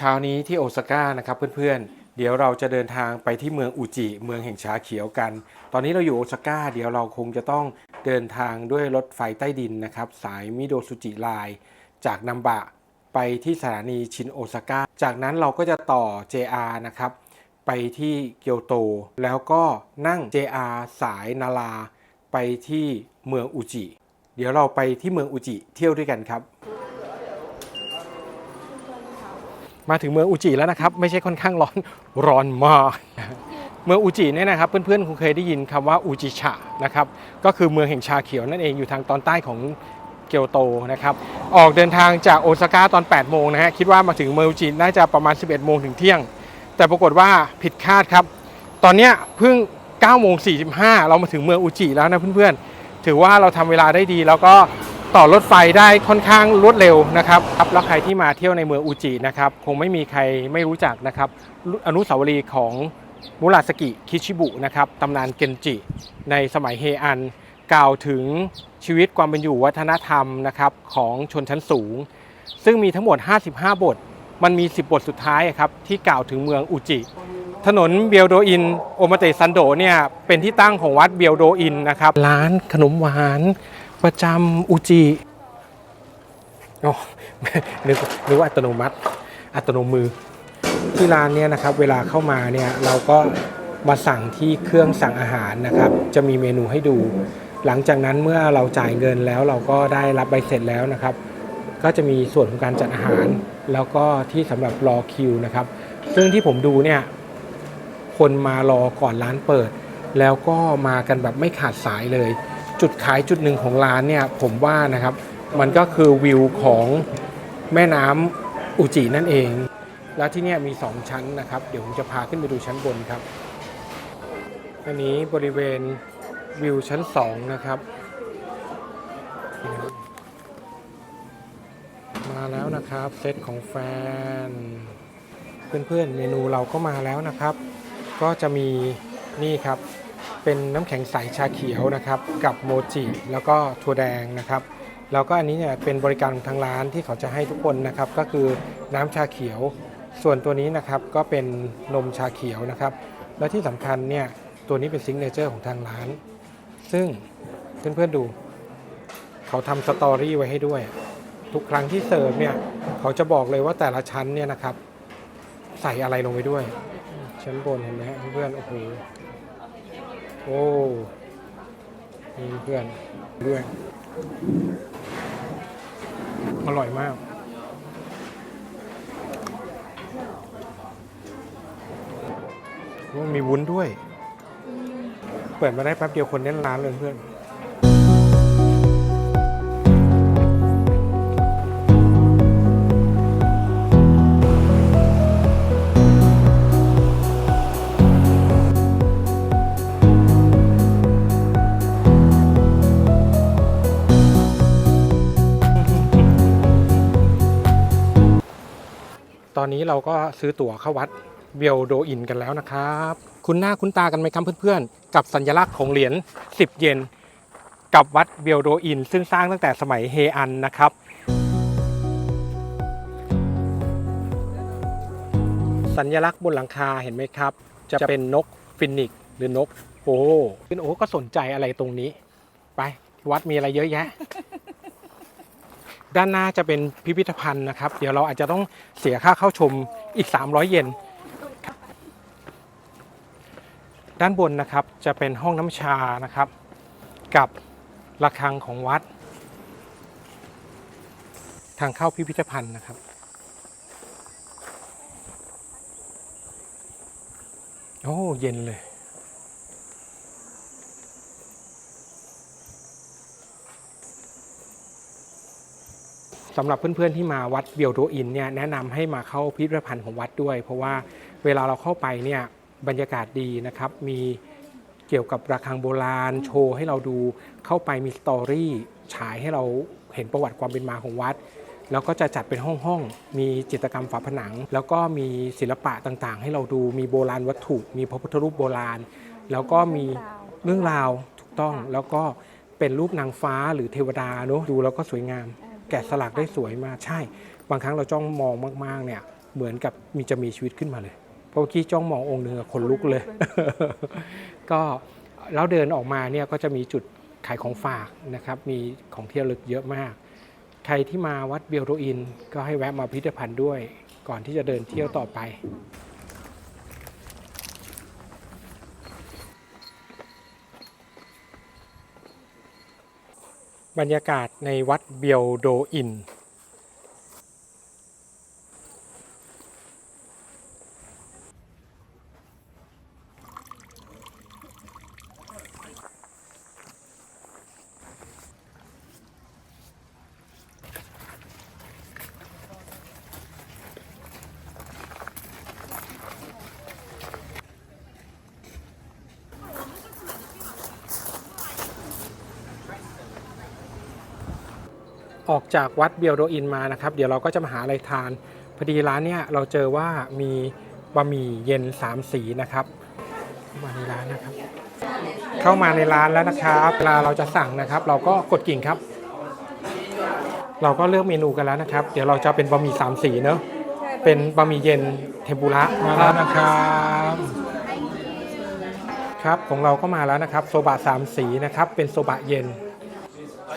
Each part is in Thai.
เช้านี้ที่โอซาก้านะครับเพื่อนๆ เดี๋ยวเราจะเดินทางไปที่เมืองอุจิ เมืองแห่งชาเขียวกัน ตอนนี้เราอยู่โอซาก้า เดี๋ยวเราคงจะต้องเดินทางด้วยรถไฟใต้ดินนะครับ สายมิโดซุจิไลน์จากนัมบะไปที่สถานีชินโอซาก้า จากนั้นเราก็จะต่อ JR นะครับ ไปที่เกียวโต แล้วก็นั่ง JR สายนาราไปที่เมืองอุจิ เดี๋ยวเราไปที่เมืองอุจิเที่ยวด้วยกันครับ มาถึงเมืองอุจิแล้วนะครับ ไม่ใช่ค่อนข้างร้อนร้อนมาก เมืองอุจิเนี่ยนะครับ เพื่อนๆคงเคยได้ยินคำว่าอุจิชะนะครับก็คือเมืองแห่งชาเขียวนั่นเองอยู่ทางตอนใต้ของเกียวโตนะครับออกเดินทางจากโอซาก้าตอน 8 โมงนะฮะคิดว่ามาถึงเมืองอุจิน่าจะประมาณ 11 โมงถึงเที่ยง แต่ปรากฏว่าผิดคาดครับ ตอนเนี้ยเพิ่ง 9 โมง 45 เรามาถึงเมืองอุจิแล้วนะเพื่อนๆ ถือว่าเราทำเวลาได้ดีแล้วก็ ต่อรถไฟได้ค่อนข้างรวดเร็วนะครับครับแล้วใครที่มาเที่ยวในเมืองอุจินะครับคงไม่มีใครไม่รู้จักนะครับอนุสาวรีย์ของมุราสกิคิชิบุนะครับตำนานเกนจิ ในสมัยเฮอัน กล่าวถึงชีวิตความเป็นอยู่วัฒนธรรมนะครับของชนชั้นสูง ซึ่งมีทั้งหมด 55 บท มันมี 10 บทสุดท้ายครับที่กล่าวถึงเมืองอุจิ ถนนเบียวโดอินโอมาเตซันโดเนี่ยเป็นที่ตั้งของวัดเบียวโดอินนะครับร้านขนมหวาน ประจำอุจิโอ้นึกนึกว่าอัตโนมัติ อัตโนมือ ที่ร้านเนี่ยนะครับ เวลาเข้ามาเนี่ยเราก็มาสั่งที่เครื่องสั่งอาหารนะครับ จะมีเมนูให้ดู หลังจากนั้นเมื่อเราจ่ายเงินแล้วเราก็ได้รับใบเสร็จแล้วนะครับ ก็จะมีส่วนของการจัดอาหาร แล้วก็ที่สำหรับรอคิวนะครับ ซึ่งที่ผมดูเนี่ย คนมารอก่อนร้านเปิด แล้วก็มากันแบบไม่ขาดสายเลย จุดขายจุดหนึ่งของร้านเนี่ยผมว่านะครับ มันก็คือวิวของแม่น้ำอุจินั่นเอง แล้วที่นี่มี 2 ชั้นนะครับ เดี๋ยวผมจะพาขึ้นไปดูชั้นบนครับอันนี้บริเวณวิวชั้น 2 นะครับ มาแล้วนะครับเซตของแฟน เพื่อนๆเมนูเราก็มาแล้วนะครับ ก็จะมีนี่ครับ เป็นน้ำแข็งใสชาเขียวนะครับกับโมจิแล้วก็ถั่วแดงนะครับแล้วก็อันนี้เนี่ยเป็นบริการของทางร้านที่เขาจะให้ทุกคนนะครับก็คือน้ำชาเขียว ส่วนตัวนี้นะครับก็เป็นนมชาเขียวนะครับ และที่สำคัญเนี่ยตัวนี้เป็นซิงเนเจอร์ของทางร้าน ซึ่งเพื่อนๆดู เขาทำสตอรี่ไว้ให้ด้วย ทุกครั้งที่เสิร์ฟเนี่ยเขาจะบอกเลยว่าแต่ละชั้นเนี่ยนะครับ ใส่อะไรลงไปด้วย ชั้นบนเห็นไหมฮะเพื่อนๆโอ้โห โอ้มีเพื่อนด้วย อร่อยมาก มีวุ้นด้วย เปิดมาได้แป๊บเดียวคนแน่นร้านเลยเพื่อน ตอนนี้เราก็ซื้อตั๋วเข้าวัดเบียวโดอินกันแล้วนะครับ คุณหน้าคุณตากันไหมครับเพื่อนๆ กับสัญลักษณ์ของเหรียญ10 เยนกับวัดเบียวโดอิน ซึ่งสร้างตั้งแต่สมัยเฮอันนะครับสัญลักษณ์บนหลังคาเห็นไหมครับ จะเป็นนกฟินิกหรือนกโอ้เป็นโอ้ก็สนใจอะไรตรงนี้ ไปวัดมีอะไรเยอะแยะ ด้านหน้าจะเป็นพิพิธภัณฑ์นะครับ เดี๋ยวเราอาจจะต้องเสียค่าเข้าชมอีก 300 เยนด้านบนนะครับจะเป็นห้องน้ำชานะครับ กับระฆังของวัด ทางเข้าพิพิธภัณฑ์นะครับโอ้เย็นเลย สำหรับเพื่อนๆที่มาวัดเบียวโดอินเนี่ยแนะนำให้มาเข้าพิพิธภัณฑ์ของวัดด้วย เพราะว่าเวลาเราเข้าไปเนี่ยบรรยากาศดีนะครับมีเกี่ยวกับระฆังโบราณ โชว์ให้เราดูเข้าไปมีสตอรี่ฉายให้เราเห็นประวัติความเป็นมาของวัด แล้วก็จะจัดเป็นห้องๆมีจิตรกรรมฝาผนัง แล้วก็มีศิลปะต่างๆ ให้เราดูมีโบราณวัตถุ มีพระพุทธรูปโบราณ แล้วก็มีเรื่องราวถูกต้อง แล้วก็เป็นรูปนางฟ้าหรือเทวดาเนอะดูแล้วก็สวยงาม แกะสลักได้สวยมากใช่ บางครั้งเราจ้องมองมากๆเนี่ยเหมือนกับมีจะมีชีวิตขึ้นมาเลย เพราะเมื่อกี้จ้องมององค์หนึ่งอขนลุกเลย ก็แล้วเดินออกมาเนี่ยก็จะมีจุดขายของฝากนะครับ มีของเที่ยวลึกเยอะมาก ใครที่มาวัดเบียวโรอิน ก็ให้แวะมาพิพิธภัณฑ์ด้วย ก่อนที่จะเดินเที่ยวต่อไป บรรยากาศในวัดเบียวโดอิน ออกจากวัดเบียวโดอินมานะครับ เดี๋ยวเราก็จะมาหาอะไรทาน พอดีร้านเนี่ยเราเจอว่ามีบะหมี่เย็นสามสีนะครับเข้ามาในร้านนะครับ เข้ามาในร้านแล้วนะครับเวลาเราจะสั่งนะครับ เราก็กดกิ่งครับ เราก็เลือกเมนูกันแล้วนะครับ เดี๋ยวเราจะเป็นบะหมี่สามสีเนอะเป็นบะหมี่เย็นเทมปุระมาแล้วนะครับครับของเราก็มาแล้วนะครับ โซบะสามสีนะครับ เป็นโซบะเย็น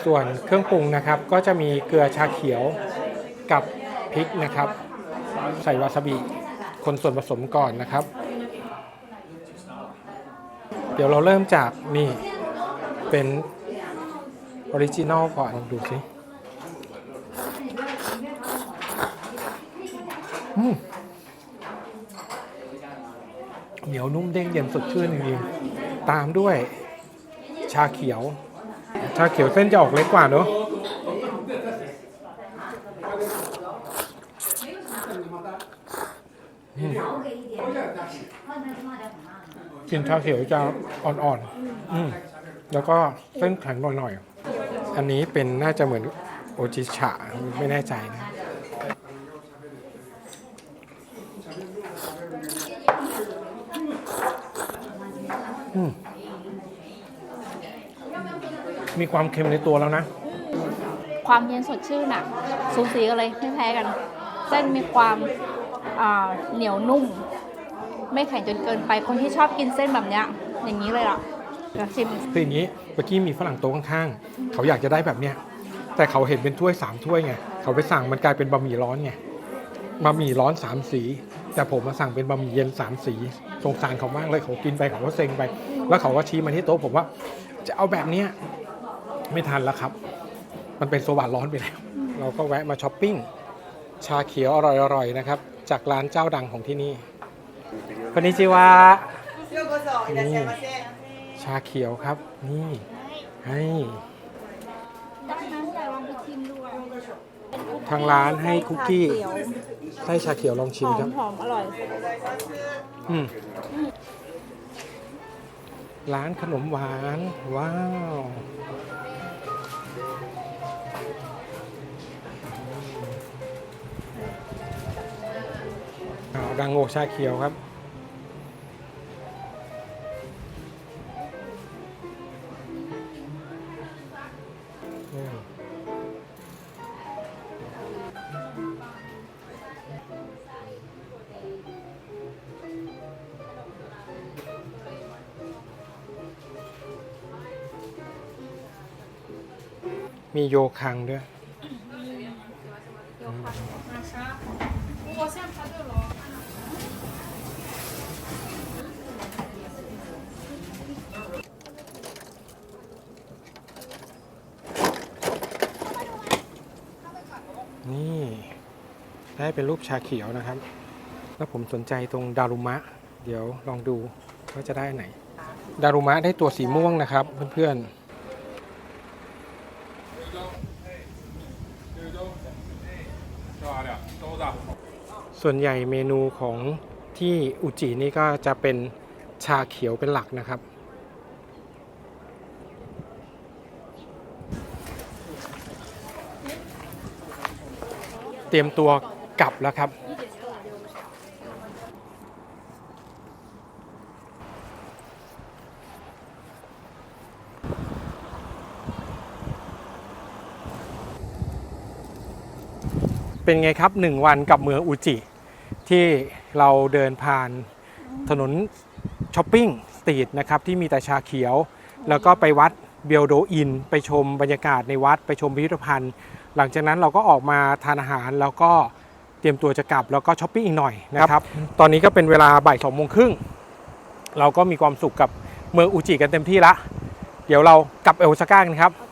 ส่วนเครื่องปรุงนะครับ ก็จะมีเกลือชาเขียวกับพริกนะครับ ใส่วาซาบิคนส่วนผสมก่อนนะครับ เดี๋ยวเราเริ่มจากนี่เป็นออริจินอลก่อนดูสิเหนียวนุ่มเด้งเย็นสดชื่นจริงๆตามด้วยชาเขียว ชาเขียวเส้นจะออกเล็กกว่าเนอะอืมกลินชาเขียวจะอ่อนๆอืมแล้วก็เส้นแข็งหน่อยๆ อันนี้เป็นน่าจะเหมือนโอจิชะไม่แน่ใจนะอืม มีความเค็มในตัวแล้วนะ ความเย็นสดชื่นอะสูสีกันเลยไม่แพ้กัน เส้นมีความอ่าเหนียวนุ่ม ไม่แข็งจนเกินไปคนที่ชอบกินเส้นแบบเนี้ยอย่างนี้เลยล่ะเดี๋ยวชิมคืออย่างนี้เมื่อกี้มีฝรั่งโต๊ะข้างๆเขาอยากจะได้แบบเนี้ยแต่เขาเห็นเป็นถ้วยสามถ้วยไงเขาไปสั่งมันกลายเป็นบะหมี่ร้อนไงบะหมี่ร้อนสามสี แต่ผมมาสั่งเป็นบะหมี่เย็นสามสีสงสารเขามากเลยเขากินไปเขาก็เซ็งไป แล้วเขาก็ชี้มาที่โต๊ะผมว่า จะเอาแบบเนี้ย ไม่ทันแล้วครับ มันเป็นโซบะร้อนไปแล้ว เราก็แวะมาช้อปปิ้ง ชาเขียวอร่อยๆนะครับ จากร้านเจ้าดังของที่นี่คนนี้ชื่อว่านี่ชาเขียวครับ นี่ ให้ทางร้านให้คุกกี้ไส้ชาเขียวลองชิมครับหอมอร่อยอืมร้านขนมหวาน ว้าว ดังโงชาเขียวครับมมีโยคังด้วย นี่ ได้เป็นรูปชาเขียวนะครับ แล้วผมสนใจตรงดารุมะ เดี๋ยวลองดูว่าจะได้ไหน ดารุมะได้ตัวสีม่วงนะครับ เพื่อนๆส่วนใหญ่เมนูของที่อุจินี่ก็จะเป็นชาเขียวเป็นหลักนะครับ เตรียมตัวกลับแล้วครับ เป็นไงครับหนึ่งวันกับเมืองอุจิ ที่เราเดินผ่านถนนช้อปปิ้งสตรีทนะครับ ที่มีแต่ชาเขียว แล้วก็ไปวัด เบียวโดอิน ไปชมบรรยากาศในวัดไปชมพิพิธภัณฑ์ หลังจากนั้นเราก็ออกมาทานอาหารแล้วก็เตรียมตัวจะกลับแล้วก็ช้อปปิ้งอีกหน่อยนะครับ ตอนนี้ก็เป็นเวลาบ่ายสองโมงครึ่งเราก็มีความสุขกับเมืองอุจิกันเต็มที่ละ เดี๋ยวเรากลับเอโอซาก้ากันครับโอเค